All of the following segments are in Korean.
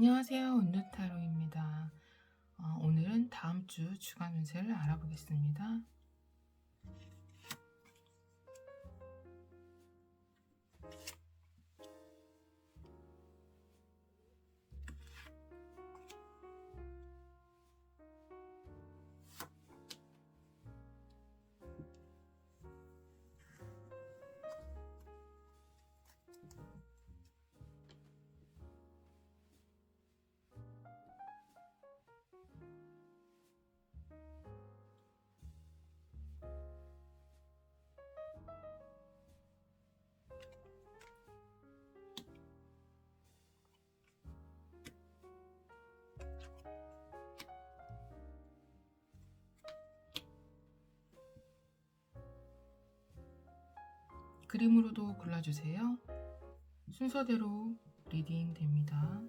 안녕하세요. 운두타로입니다. 어, 오늘은 다음 주 주간 운세를 알아보겠습니다. 그림으로도 골라주세요. 순서대로 리딩 됩니다.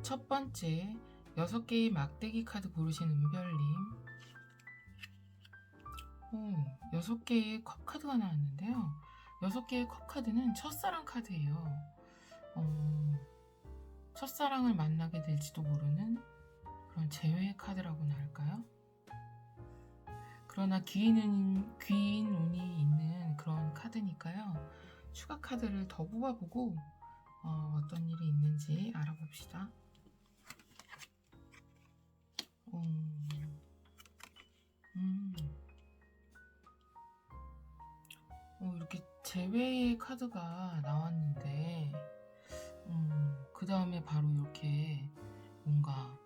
첫 번째, 6개의 막대기 카드 고르신 은별님. 오, 6개의 컵 카드가 나왔는데요. 6개의 컵 카드는 첫사랑 카드예요. 어, 첫사랑을 만나게 될지도 모르는 그런 재회 카드라고나 할까요? 그러나 귀인, 귀인 운이 있는 그런 카드니까요. 추가 카드를 더 뽑아보고 어, 어떤 일이 있는지 알아봅시다. 음, 음. 제외의 카드가 나왔는데, 음, 그 다음에 바로 이렇게 뭔가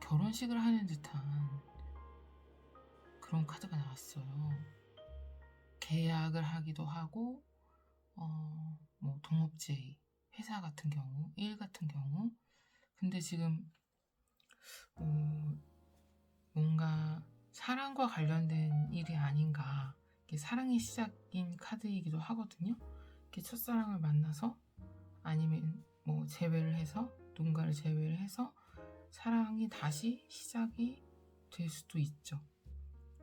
결혼식을 하는 듯한 그런 카드가 나왔어요. 계약을 하기도 하고, 어, 뭐, 동업제의, 회사 같은 경우, 일 같은 경우. 근데 지금, 어, 뭔가 사랑과 관련된 일이 아닌가. 이게 사랑의 시작인 카드이기도 하거든요. 이렇게 첫사랑을 만나서 아니면 뭐 재회를 해서 누군가를 재회를 해서 사랑이 다시 시작이 될 수도 있죠.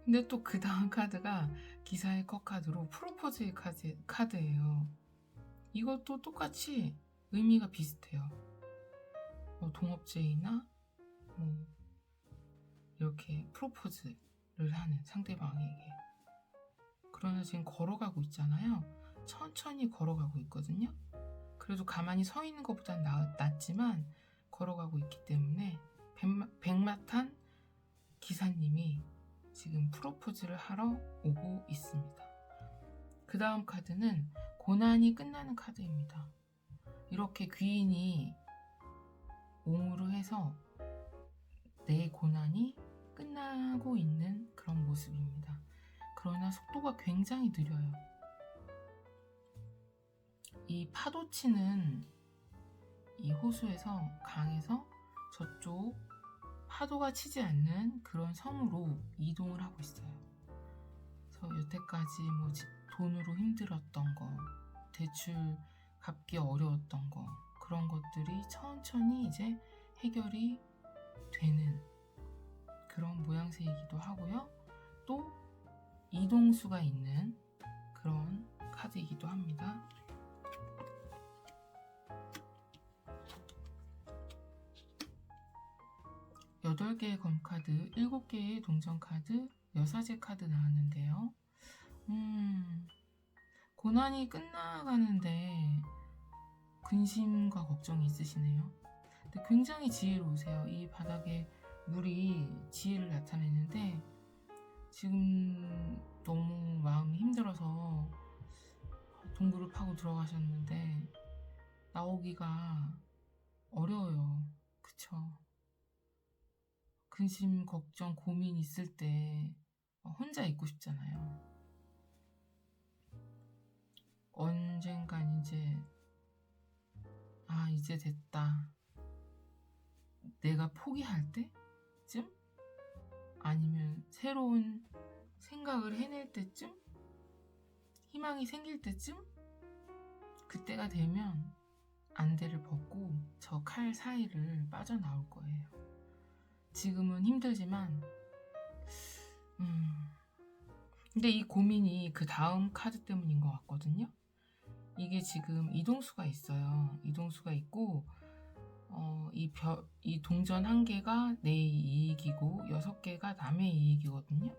근데 또 그 다음 카드가 기사의 컷 카드로 프로포즈의 카드, 카드예요. 이것도 똑같이 의미가 비슷해요. 뭐 동업제이나 뭐 이렇게 프로포즈를 하는 상대방에게 그러나 지금 걸어가고 있잖아요. 천천히 걸어가고 있거든요. 그래도 가만히 서 있는 것보단 나, 낫지만 걸어가고 있기 때문에 백마, 백마탄 기사님이 지금 프로포즈를 하러 오고 있습니다. 그 다음 카드는 고난이 끝나는 카드입니다. 이렇게 귀인이 옹으로 해서 내 고난이 끝나고 있는 그런 모습입니다. 그러나 속도가 굉장히 느려요. 이 파도 치는 이 호수에서 강에서 저쪽 파도가 치지 않는 그런 섬으로 이동을 하고 있어요. 그래서 여태까지 뭐 돈으로 힘들었던 거, 대출 갚기 어려웠던 거, 그런 것들이 천천히 이제 해결이 되는 그런 모양새이기도 하고요. 또 이동수가 있는 그런 카드이기도 합니다. 여덟 개의 검카드, 일곱 개의 동전카드, 여사제 카드 나왔는데요. 음, 고난이 끝나가는데 근심과 걱정이 있으시네요. 근데 굉장히 지혜로우세요. 이 바닥에 물이 지혜를 나타내는데 지금 너무 마음이 힘들어서 동굴을 파고 들어가셨는데 나오기가 어려워요. 그쵸? 근심, 걱정, 고민 있을 때 혼자 있고 싶잖아요. 언젠간 이제 아 이제 됐다. 내가 포기할 때쯤 아니면 새로운 생각을 해낼 때쯤 희망이 생길 때쯤 그때가 되면 안대를 벗고 저 칼 사이를 빠져나올 거예요. 지금은 힘들지만, 음, 근데 이 고민이 그 다음 카드 때문인 것 같거든요. 이게 지금 이동수가 있어요. 이동수가 있고, 어, 이, 벼, 이 동전 한 개가 내 이익이고, 여섯 개가 남의 이익이거든요.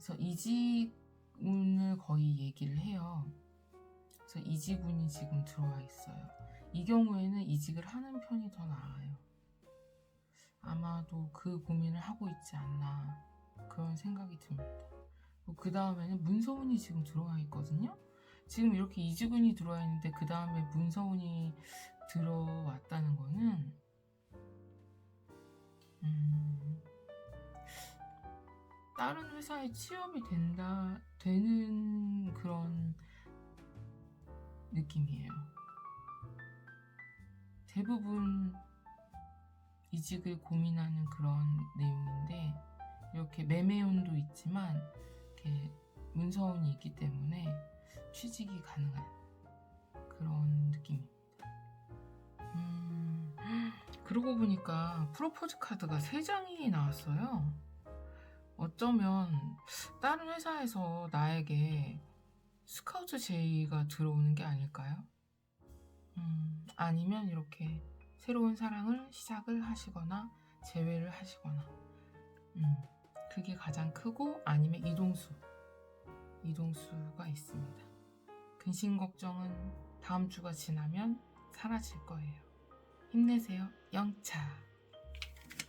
그래서 이직운을 거의 얘기를 해요. 그래서 이직운이 지금 들어와 있어요. 이 경우에는 이직을 하는 편이 더 나아요. 아마도 그 고민을 하고 있지 않나 그런 생각이 듭니다. 그 다음에는 문서운이 지금 들어와 있거든요. 지금 이렇게 이직운이 들어와 있는데 그 다음에 문서운이 들어왔다는 거는 음, 다른 회사에 취업이 된다 되는 그런 느낌이에요. 대부분 이직을 고민하는 그런 내용인데 이렇게 매매운도 있지만 이렇게 문서운이 있기 때문에 취직이 가능한 그런 느낌입니다. 음, 그러고 보니까 프로포즈 카드가 3장이 나왔어요. 어쩌면 다른 회사에서 나에게 스카우트 제의가 들어오는 게 아닐까요? 음, 아니면 이렇게 새로운 사랑을 시작을 하시거나 재회를 하시거나 음, 그게 가장 크고 아니면 이동수 이동수가 있습니다. 근심 걱정은 다음 주가 지나면 사라질 거예요. 힘내세요. 영차.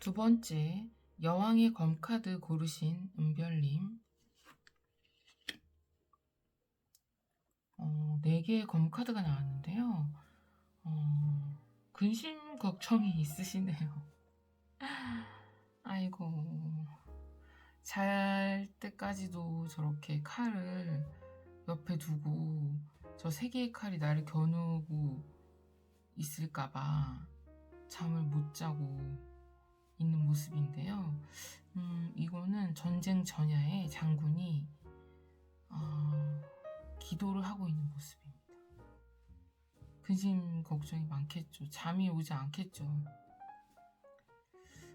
두 번째, 여왕의 검카드 고르신 은별님. 어, 4개의 검카드가 나왔는데요. 어, 근심 걱정이 있으시네요. 아이고. 잘 때까지도 저렇게 칼을 옆에 두고 저 세 개의 칼이 나를 겨누고 있을까봐 잠을 못 자고 있는 모습인데요. 전쟁 전야에 장군이 어, 기도를 하고 있는 모습입니다. 근심 걱정이 많겠죠. 잠이 오지 않겠죠.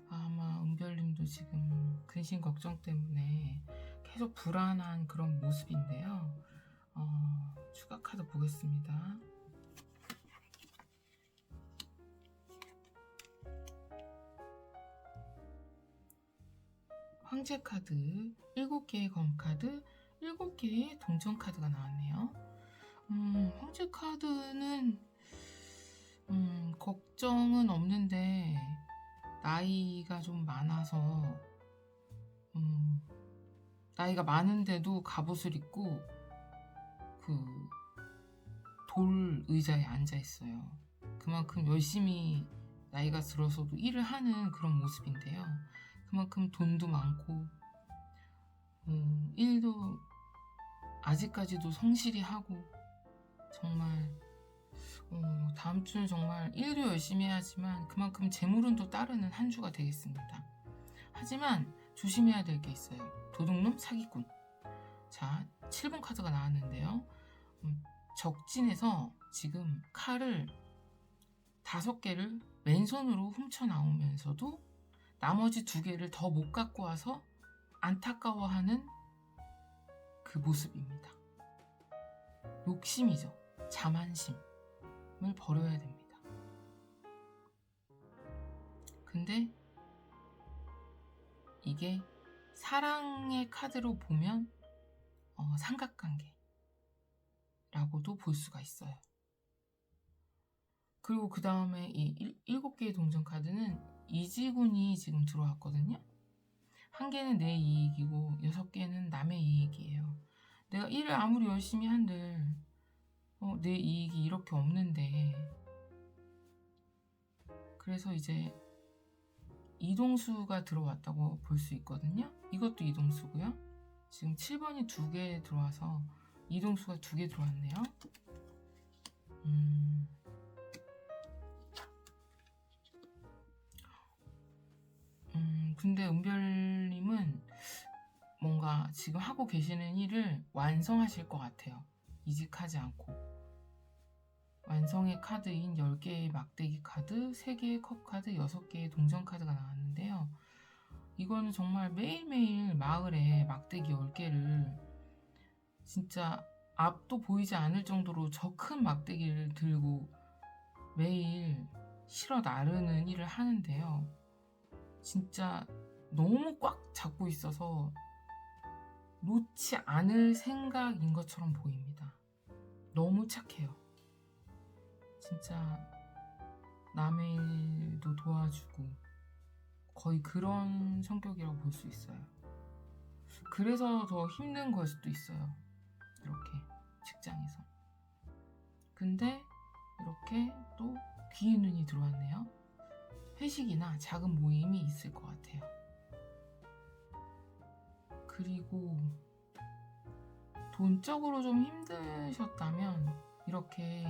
아마 은별님도 지금 근심 걱정 때문에 계속 불안한 그런 모습인데요. 어, 추가 카드 보겠습니다. 황제 카드, 7개의 검 카드, 7개의 동전 카드가 나왔네요. 음, 황제 카드는 음, 걱정은 없는데 나이가 좀 많아서 음, 나이가 많은데도 갑옷을 입고 그 돌 의자에 앉아 있어요. 그만큼 열심히 나이가 들어서도 일을 하는 그런 모습인데요. 그만큼 돈도 많고 음, 일도 아직까지도 성실히 하고 정말 어, 다음 주는 정말 일도 열심히 해야지만 그만큼 재물은 또 따르는 한 주가 되겠습니다. 하지만 조심해야 될 게 있어요. 도둑놈 사기꾼. 자, 7번 카드가 나왔는데요. 음, 적진에서 지금 칼을 다섯 개를 왼손으로 훔쳐 나오면서도 나머지 두 개를 더 못 갖고 와서 안타까워하는 그 모습입니다. 욕심이죠. 자만심을 버려야 됩니다. 근데 이게 사랑의 카드로 보면 어, 삼각관계라고도 볼 수가 있어요. 그리고 그 다음에 이 일곱 개의 동전 카드는 이지군이 지금 들어왔거든요. 한 개는 내 이익이고 여섯 개는 남의 이익이에요. 내가 일을 아무리 열심히 한들 어, 내 이익이 이렇게 없는데 그래서 이제 이동수가 들어왔다고 볼 수 있거든요. 이것도 이동수고요. 지금 7번이 두 개 들어와서 이동수가 두 개 들어왔네요. 음. 근데 은별님은 뭔가 지금 하고 계시는 일을 완성하실 것 같아요. 이직하지 않고. 완성의 카드인 10개의 막대기 카드, 3개의 컵 카드, 6개의 동전 카드가 나왔는데요. 이거는 정말 매일매일 마을에 막대기 10개를 진짜 앞도 보이지 않을 정도로 저 큰 막대기를 들고 매일 실어 나르는 일을 하는데요. 진짜 너무 꽉 잡고 있어서 놓지 않을 생각인 것처럼 보입니다. 너무 착해요. 진짜 남의 일도 도와주고 거의 그런 성격이라고 볼 수 있어요. 그래서 더 힘든 걸 수도 있어요. 이렇게 직장에서. 근데 이렇게 또 귀인 눈이 들어왔네요. 회식이나 작은 모임이 있을 것 같아요. 그리고 돈적으로 좀 힘드셨다면 이렇게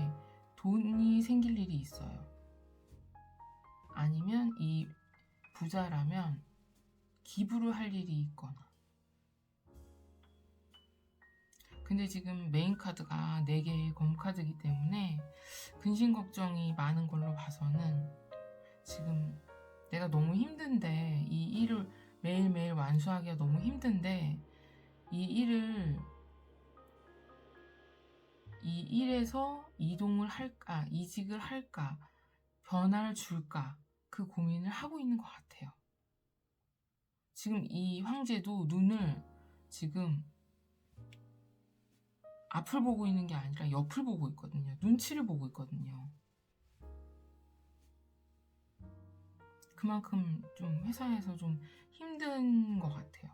돈이 생길 일이 있어요. 아니면 이 부자라면 기부를 할 일이 있거나. 근데 지금 메인 카드가 4개의 검 카드이기 때문에 근심 걱정이 많은 걸로 봐서는 지금 내가 너무 힘든데 이 일을 매일매일 완수하기가 너무 힘든데 이 일을 이 일에서 이동을 할까, 이직을 할까, 변화를 줄까, 그 고민을 하고 있는 것 같아요. 지금 이 황제도 눈을 지금 앞을 보고 있는 게 아니라 옆을 보고 있거든요. 눈치를 보고 있거든요. 그만큼 좀 회사에서 좀 힘든 것 같아요.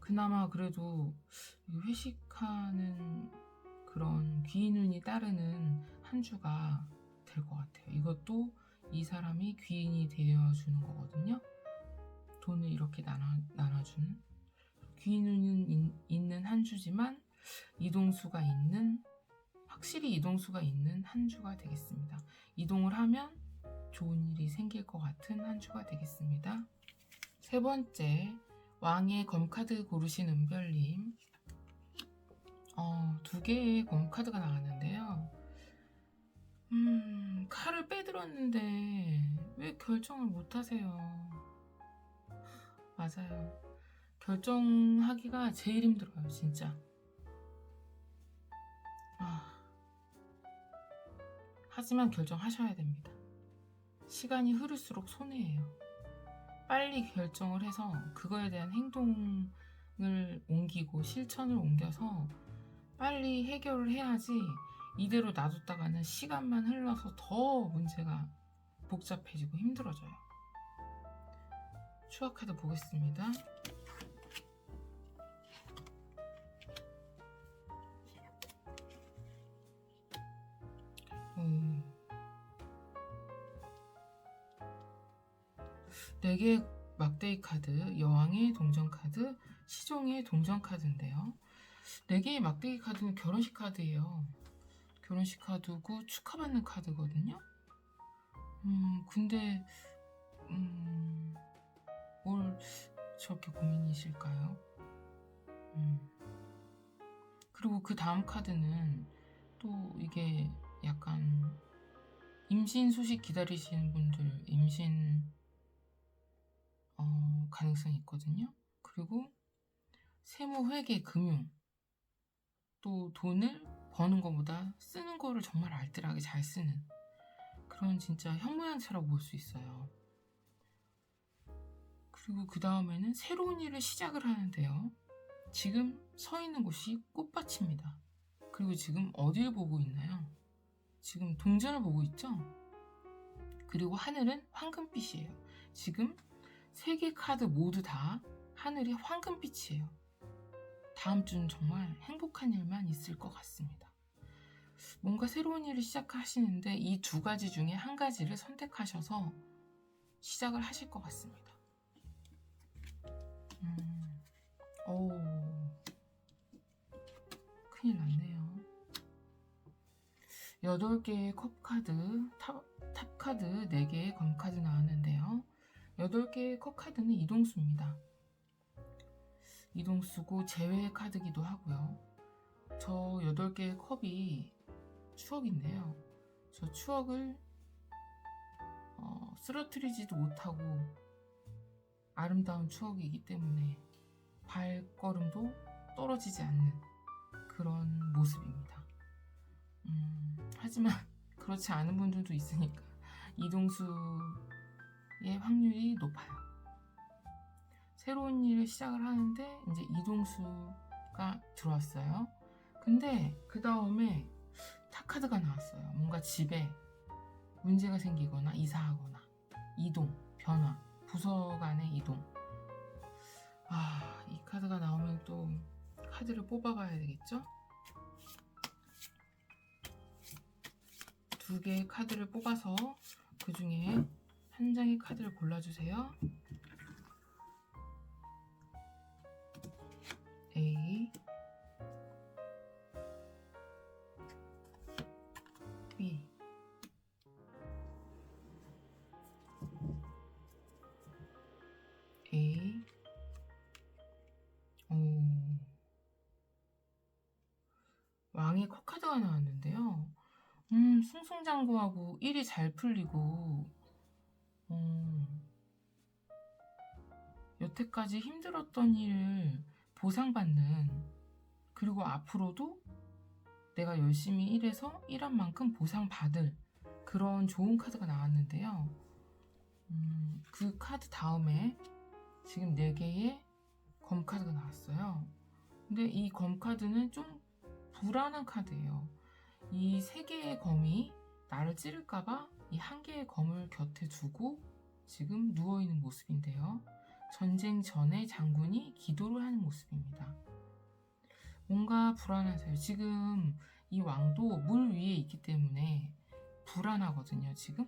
그나마 그래도 이 회식하는 그런 귀인운이 따르는 한 주가 될 것 같아요. 이것도 이 사람이 귀인이 되어주는 거거든요. 돈을 이렇게 나눠, 나눠주는. 귀인운은 있는 한 주지만 이동수가 있는, 확실히 이동수가 있는 한 주가 되겠습니다. 이동을 하면 좋은 일이 생길 것 같은 한 주가 되겠습니다. 세 번째, 왕의 검카드 고르신 은별님. 어, 두 개의 검카드가 나왔는데요. 음, 칼을 빼들었는데 왜 결정을 못 하세요? 맞아요. 결정하기가 제일 힘들어요, 진짜. 아, 하지만 결정하셔야 됩니다. 시간이 흐를수록 손해예요. 빨리 결정을 해서 그거에 대한 행동을 옮기고 실천을 옮겨서 빨리 해결을 해야지 이대로 놔뒀다가는 시간만 흘러서 더 문제가 복잡해지고 힘들어져요. 추억 카드 보겠습니다. 4개의 막대기 카드, 여왕의 동전 카드, 시종의 동전 카드인데요. 4개의 막대기 카드는 결혼식 카드예요. 결혼식 카드고 축하받는 카드거든요. 음, 근데 음, 뭘 저렇게 고민이실까요? 음. 그리고 그 다음 카드는 또 이게 약간 임신 소식 기다리시는 분들 임신 어, 가능성이 있거든요. 그리고 세무, 회계, 금융 또 돈을 버는 것보다 쓰는 거를 정말 알뜰하게 잘 쓰는 그런 진짜 현모양처라고 볼수 있어요. 그리고 그 다음에는 새로운 일을 시작을 하는데요. 지금 서 있는 곳이 꽃밭입니다. 그리고 지금 어딜 보고 있나요? 지금 동전을 보고 있죠? 그리고 하늘은 황금빛이에요. 지금 세 개 카드 모두 다 하늘이 황금빛이에요. 다음 주는 정말 행복한 일만 있을 것 같습니다. 뭔가 새로운 일을 시작하시는데 이 두 가지 중에 한 가지를 선택하셔서 시작을 하실 것 같습니다. 음, 오, 큰일 났네요. 8개의 컵카드, 탑, 탑카드 4개의 검카드 나왔는데요. 8개의 컵카드는 이동수입니다. 이동수고 제외 카드기도 하고요. 저 8개의 컵이 추억인데요. 저 추억을 어, 쓰러뜨리지도 못하고 아름다운 추억이기 때문에 발걸음도 떨어지지 않는 그런 모습입니다. 음, 하지만 그렇지 않은 분들도 있으니까 이동수 의 확률이 높아요. 새로운 일을 시작을 하는데 이제 이동수가 들어왔어요. 근데 그 다음에 타카드가 나왔어요. 뭔가 집에 문제가 생기거나 이사하거나 이동, 변화, 부서 간의 이동. 아, 이 카드가 나오면 또 카드를 뽑아봐야 되겠죠? 두 개의 카드를 뽑아서 그 중에 한 장의 카드를 골라주세요. A 나왔는데요. 음, 일이 잘 풀리고 음, 여태까지 힘들었던 일을 보상받는 그리고 앞으로도 내가 열심히 일해서 일한 만큼 보상받을 그런 좋은 카드가 나왔는데요. 음, 그 카드 다음에 지금 4개의 검 카드가 나왔어요. 근데 이 검 카드는 좀 불안한 카드예요. 이세 개의 검이 나를 찌를까봐 이 한 개의 검을 곁에 두고 지금 누워있는 모습인데요. 전쟁 전에 장군이 기도를 하는 모습입니다. 뭔가 불안하세요. 지금 이 왕도 물 위에 있기 때문에 불안하거든요, 지금.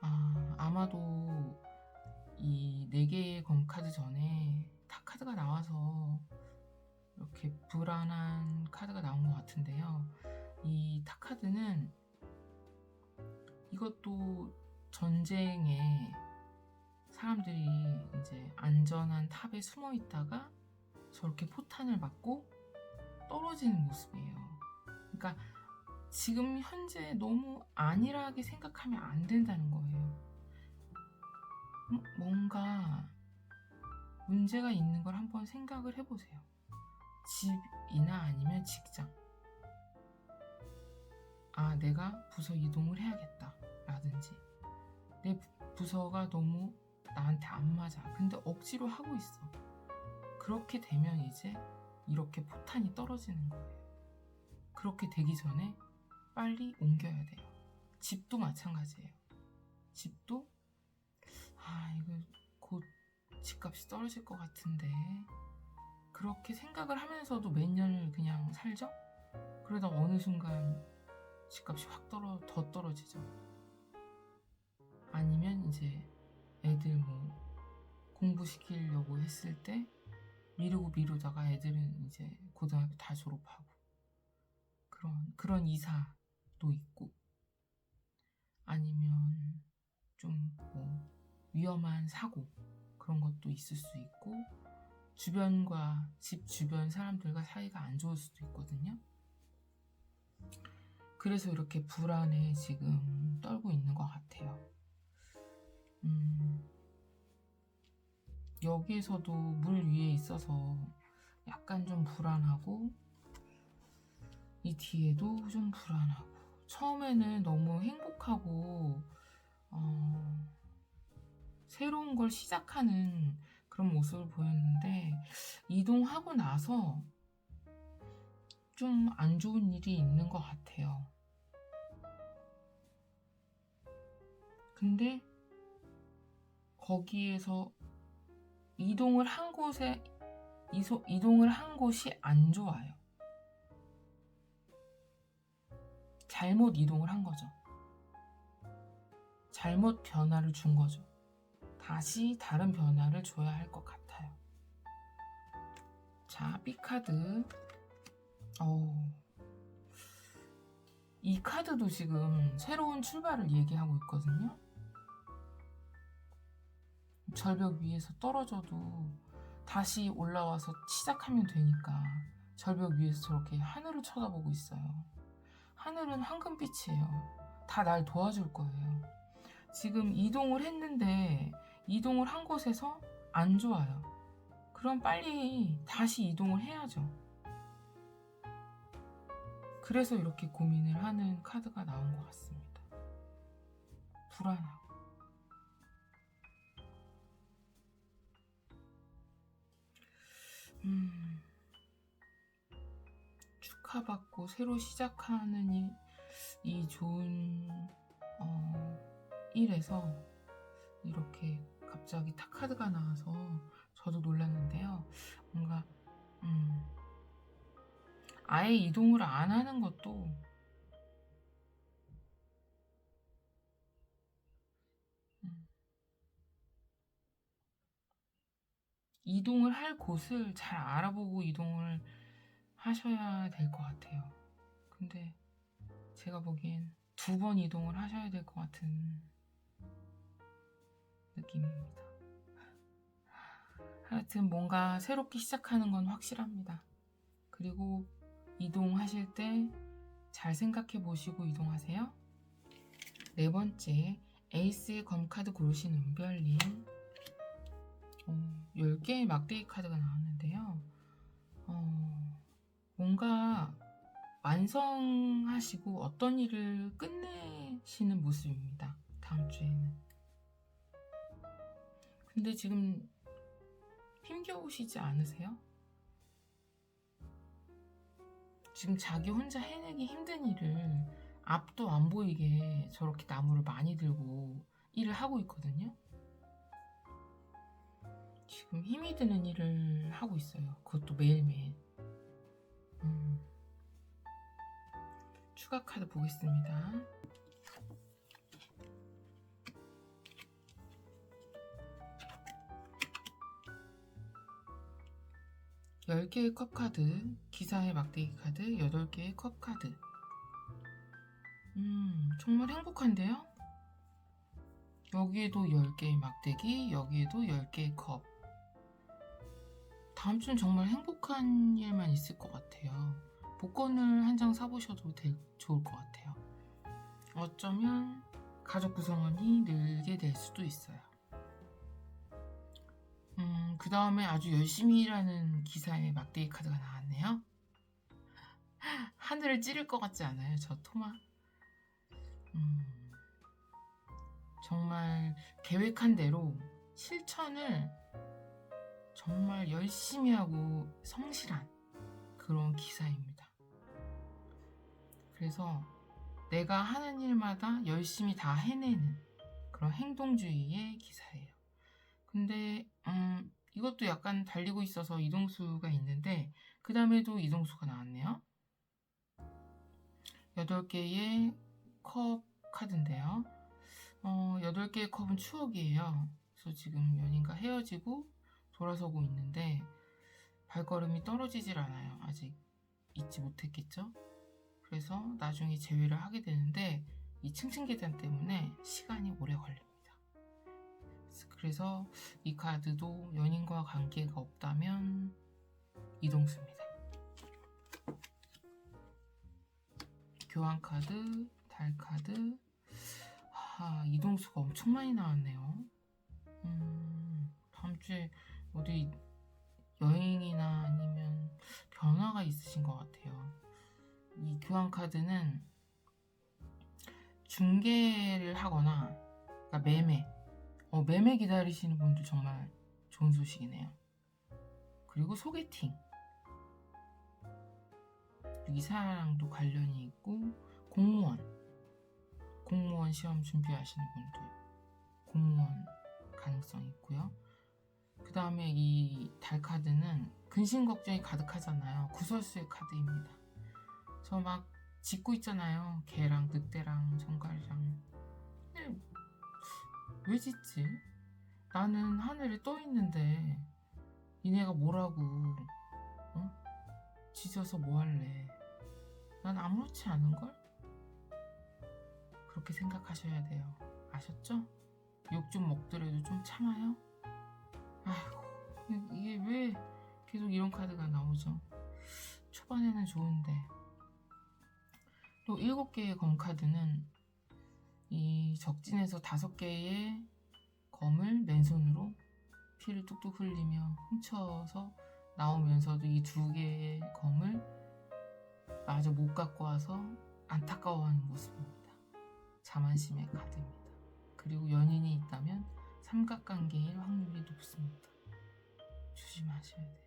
아, 아마도 이 네 개의 검 카드 전에 타 카드가 나와서 이렇게 불안한 카드가 나온 것 같은데요. 이 타카드는 이것도 전쟁에 사람들이 이제 안전한 탑에 숨어 있다가 저렇게 포탄을 맞고 떨어지는 모습이에요. 그러니까 지금 현재 너무 안일하게 생각하면 안 된다는 거예요. 음, 뭔가 문제가 있는 걸 한번 생각을 해보세요. 집이나 아니면 직장. 아, 내가 부서 이동을 해야겠다. 라든지. 내 부서가 너무 나한테 안 맞아. 근데 억지로 하고 있어. 그렇게 되면 이제 이렇게 포탄이 떨어지는 거예요. 그렇게 되기 전에 빨리 옮겨야 돼요. 집도 마찬가지예요. 집도 아 이거 곧 집값이 떨어질 것 같은데 그렇게 생각을 하면서도 몇 년을 그냥 살죠? 그러다 어느 순간 집값이 확 떨어 더 떨어지죠. 아니면 이제 애들 뭐 공부시키려고 했을 때 미루고 미루다가 애들은 이제 고등학교 다 졸업하고 그런 그런 이사도 있고 아니면 좀 뭐 위험한 사고 그런 것도 있을 수 있고 주변과 집 주변 사람들과 사이가 안 좋을 수도 있거든요. 그래서 이렇게 불안에 지금 떨고 있는 것 같아요. 음, 여기에서도 물 위에 있어서 약간 좀 불안하고 이 뒤에도 좀 불안하고 처음에는 너무 행복하고 어, 새로운 걸 시작하는 그런 모습을 보였는데 이동하고 나서 좀 안 좋은 일이 있는 것 같아요. 근데 거기에서 이동을 한 곳에 이소, 이동을 한 곳이 안 좋아요. 잘못 이동을 한 거죠. 잘못 변화를 준 거죠. 다시 다른 변화를 줘야 할 것 같아요. 자, B카드. 어, 이 카드도 지금 새로운 출발을 얘기하고 있거든요. 절벽 위에서 떨어져도 다시 올라와서 시작하면 되니까 절벽 위에서 저렇게 하늘을 쳐다보고 있어요. 하늘은 황금빛이에요. 다 날 도와줄 거예요. 지금 이동을 했는데 이동을 한 곳에서 안 좋아요. 그럼 빨리 다시 이동을 해야죠. 그래서 이렇게 고민을 하는 카드가 나온 것 같습니다. 불안하 축하받고 새로 시작하는 이, 이 좋은 어, 일에서 이렇게 갑자기 타 카드가 나와서 저도 놀랐는데요. 뭔가 음, 아예 이동을 안 하는 것도 음, 이동을 할 곳을 잘 알아보고 이동을 하셔야 될 것 같아요. 근데 제가 보기엔 두 번 이동을 하셔야 될 것 같은 느낌입니다. 하여튼 뭔가 새롭게 시작하는 건 확실합니다. 그리고 이동하실 때 잘 생각해 보시고 이동하세요. 네 번째, 에이스의 검카드 고르신 은별님. 어, 10개의 막대기 카드가 나왔는데요. 어, 뭔가 완성하시고 어떤 일을 끝내시는 모습입니다. 다음 주에는. 근데 지금 힘겨우시지 않으세요? 지금 자기 혼자 해내기 힘든 일을 앞도 안 보이게 저렇게 나무를 많이 들고 일을 하고 있거든요. 지금 힘이 드는 일을 하고 있어요. 그것도 매일매일. 음. 추가 카드 보겠습니다. 열 개의 컵 카드, 기사의 막대기 카드, 여덟 개의 컵 카드. 음, 정말 행복한데요? 여기에도 10개의 막대기, 여기에도 10개의 컵. 다음 주는 정말 행복한 일만 있을 것 같아요. 복권을 한 장 사보셔도 될- 좋을 것 같아요. 어쩌면 가족 구성원이 늘게 될 수도 있어요. 음, 그 다음에 아주 열심히 일하는 기사의 막대기 카드가 나왔네요. 하늘을 찌를 것 같지 않아요? 저 토마? 음, 정말 계획한 대로 실천을 정말 열심히 하고 성실한 그런 기사입니다. 그래서 내가 하는 일마다 열심히 다 해내는 그런 행동주의의 기사예요. 근데 음, 이것도 약간 달리고 있어서 이동수가 있는데 그 다음에도 이동수가 나왔네요. 8개의 컵 카드인데요. 어, 8개의 컵은 추억이에요. 그래서 지금 연인과 헤어지고 돌아서고 있는데 발걸음이 떨어지질 않아요. 아직 잊지 못했겠죠? 그래서 나중에 재회를 하게 되는데 이 층층 계단 때문에 시간이 오래 걸립니다. 그래서 이 카드도 연인과 관계가 없다면 이동수입니다. 교환 카드, 달 카드, 아, 이동수가 엄청 많이 나왔네요. 음, 다음 주에 어디 여행이나 아니면 변화가 있으신 것 같아요. 이 교환 카드는 중개를 하거나 그러니까 매매, 어, 매매 기다리시는 분들 정말 좋은 소식이네요. 그리고 소개팅. 이사랑도 관련이 있고 공무원, 공무원 시험 준비하시는 분들 공무원 가능성이 있고요. 그 다음에 이 달 카드는 근심 걱정이 가득하잖아요. 구설수의 카드입니다. 저 막 짓고 있잖아요. 개랑 늑대랑 정갈이랑. 근데 왜 짓지? 나는 하늘에 떠 있는데 니네가 뭐라고 어? 지져서 뭐 할래? 난 아무렇지 않은 걸? 그렇게 생각하셔야 돼요. 아셨죠? 욕 좀 먹더라도 좀 참아요. 아이고 이게 왜 계속 이런 카드가 나오죠? 초반에는 좋은데 또 일곱 개의 검 카드는 이 적진에서 다섯 개의 검을 맨손으로 피를 뚝뚝 흘리며 훔쳐서 나오면서도 이 두 개의 검을 마저 못 갖고 와서 안타까워하는 모습입니다. 자만심의 카드입니다. 그리고 연인이 있다면 삼각관계일 확률이 높습니다. 조심하셔야 돼요.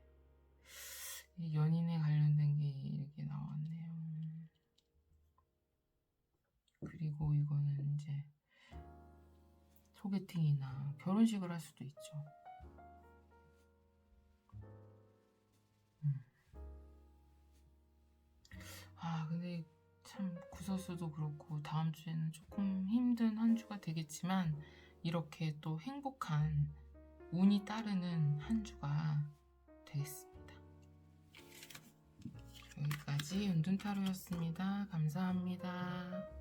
이 연인에 관련된 게 이렇게 나왔네요. 그리고 이거는 이제 소개팅이나 결혼식을 할 수도 있죠. 음. 아, 근데 참 구설수도 그렇고 다음 주에는 조금 힘든 한 주가 되겠지만 이렇게 또 행복한 운이 따르는 한 주가 되겠습니다. 여기까지 은둔타로였습니다. 감사합니다.